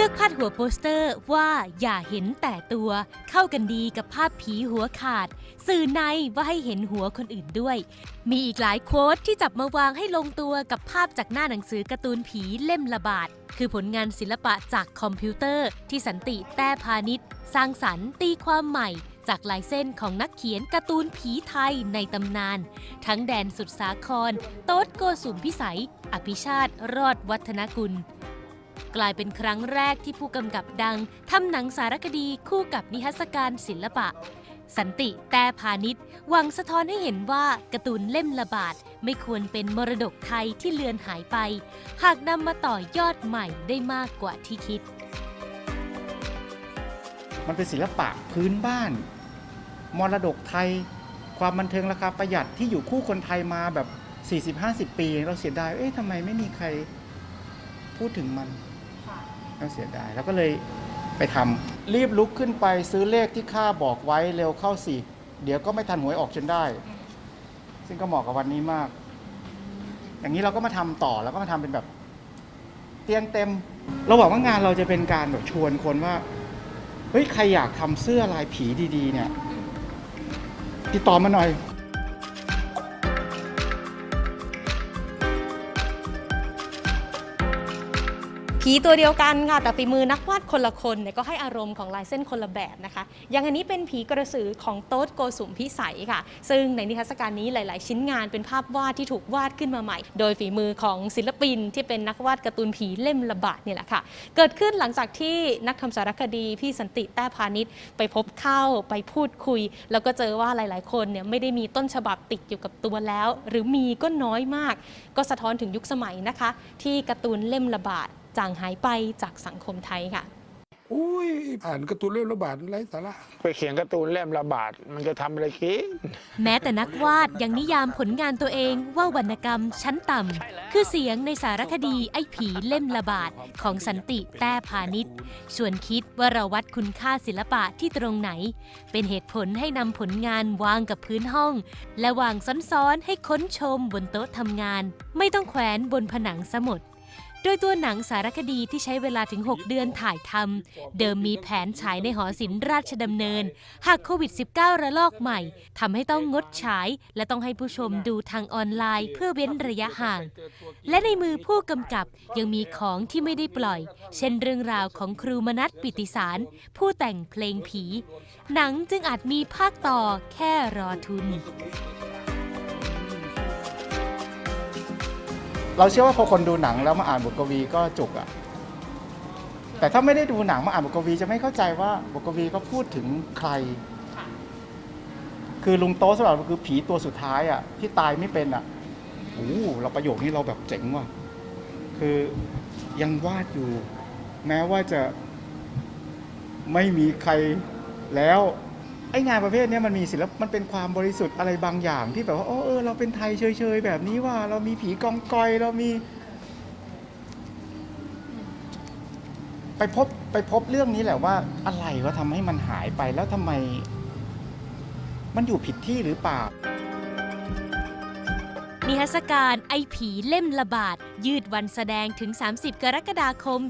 ลือกพาดหัวโปสเตอร์ว่าอย่าเห็นแต่ตัว เข้ากันดีกับภาพผีหัวขาด สื่อในว่าให้เห็นหัวคนอื่นด้วย มีอีกหลายโค้ดที่จับมาวางให้ลงตัวกับภาพจากหน้าหนังสือการ์ตูนผีเล่มละบาท คือผลงานศิลปะจากคอมพิวเตอร์ ที่สันติแต้พาณิชย์สร้างสรรค์ตีความใหม่จากลายเส้นของนักเขียนการ์ตูนผีไทยในตำนาน ทั้งแดนสุดสาคร โต๊ดโกสุมพิสัย อภิชาติ รอดวัฒนกุล กลายเป็นครั้งแรกที่ผู้กำกับดังทำหนังสารคดีคู่กับนิทรรศการศิลปะ สันติแต่พาณิชย์หวังสะท้อนให้เห็นว่าการ์ตูนเล่มละบาทไม่ควรเป็นมรดกไทยที่เลือนหายไป หากนำมาต่อยอดใหม่ได้มากกว่าที่คิด มันเป็นศิลปะพื้นบ้าน มรดกไทย ความบันเทิงราคาประหยัดที่อยู่คู่คนไทยมาแบบ 40-50 ปี เราเสียดายเอ๊ะทำไมไม่มีใครพูดถึงมัน เราเสียดายแล้วก็เลยไปทำรีบลุกขึ้นไปซื้อเลขที่ข้าบอกไว้เร็วเข้าสิเดี๋ยวก็ไม่ทันหวยออกจนได้ ซึ่งก็เหมาะกับวันนี้มาก อย่างนี้เราก็มาทำต่อแล้วก็มาทำเป็นแบบ เตียงเต็ม เราหวังว่างานเราจะเป็นการแบบชวนคนว่าเฮ้ยใครอยากทำเสื้อลายผีดี ๆ เนี่ยติดต่อมาหน่อย ผีตัวเดียวกันค่ะแต่ฝีมือนักวาดคนละคนเนี่ยก็ให้อารมณ์ของลายเส้นคนละแบบนะคะ อย่างอันนี้เป็นผีกระสือของโต๊ดโกสุมพิสัยค่ะ ซึ่งในนิทรรศการนี้หลาย ๆ ชิ้นงานเป็นภาพวาดที่ถูกวาดขึ้นมาใหม่ โดยฝีมือของศิลปินที่เป็นนักวาดการ์ตูนผีเล่มระบาดนี่แหละค่ะ เกิดขึ้นหลังจากที่นักทำสารคดีพี่สันติแต้พาณิชย์ไปพบเข้าไปพูดคุย แล้วก็เจอว่าหลาย ๆ คนเนี่ยไม่ได้มีต้นฉบับติดอยู่กับตัวแล้ว หรือมีก็น้อยมาก ก็สะท้อนถึงยุคสมัยนะคะ ที่การ์ตูนเล่มระบาด จางหายไปจากสังคมไทยค่ะ อุ้ยอ่านการ์ตูนเรื่องระบาดไร้สาระไปเขียนการ์ตูนเล่มระบาดมันจะทำอะไรกินแม้แต่นักวาดยังนิยามผลงานตัวเองว่าวรรณกรรมชั้นต่ำคือเสียงในสารคดีไอ้ผีเล่มละบาทของสันติแต้พาณิชย์ชวนคิดว่าเราวัดคุณค่าศิลปะที่ตรงไหน เป็นเหตุผลให้นำผลงานวางกับพื้นห้อง และวางซ้อนๆให้ค้นชมบนโต๊ะทำงาน ไม่ต้องแขวนบนผนังสมุด โดยตัวหนังสารคดีที่ใช้เวลาถึง 6 เดือนถ่ายทำเดิมมีแผนฉายในหอศิลป์ราชดำเนิน หากโควิด -19 ระลอกใหม่ทำให้ต้องงดฉาย และต้องให้ผู้ชมดูทางออนไลน์เพื่อเว้นระยะห่าง และในมือผู้กำกับยังมีของที่ไม่ได้ปล่อย เช่นเรื่องราวของครูมนัสปิติสาร ผู้แต่งเพลงผี หนังจึงอาจมีภาคต่อแค่รอทุน เราเชื่อว่าพอคนดูหนังแล้วมาอ่านบทกวีก็จุกอะแต่ถ้าไม่ได้ดูหนังมาอ่านบทกวีจะไม่เข้าใจว่าบทกวีเขาพูดถึงใครคือลุงโต๊ะสำหรับเราคือผีตัวสุดท้ายอะที่ตายไม่เป็นอะโอ้โหเราประโยคนี้เราแบบเจ๋งว่ะคือยังวาดอยู่ แม้ว่าจะไม่มีใครแล้ว ไองานประเภทนี้มันมีศิลปมันเป็นความบริสุทธิ์อะไรบางอย่าง ที่แบบว่าโอ้เออเราเป็นไทยเฉยๆแบบนี้ว่า เรามีผีกองกอยเรามี ไปพบไปพบเรื่องนี้แหละว่า อะไรว่าทำให้มันหายไปแล้วทำไม มันอยู่ผิดที่หรือเปล่านิทรรศการไอผีเล่มละบาท ยืดวันแสดงถึง 30 กรกฎาคม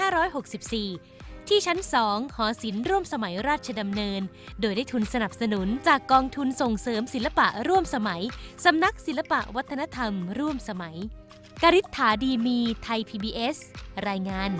2564 ที่ชั้น2หอศิลป์ร่วมสมัยราชดำเนิน โดยได้ทุนสนับสนุนจากกองทุนส่งเสริมศิลปะร่วมสมัย สำนักศิลปะวัฒนธรรมร่วมสมัย กริษฐาดีมีไทย PBS รายงาน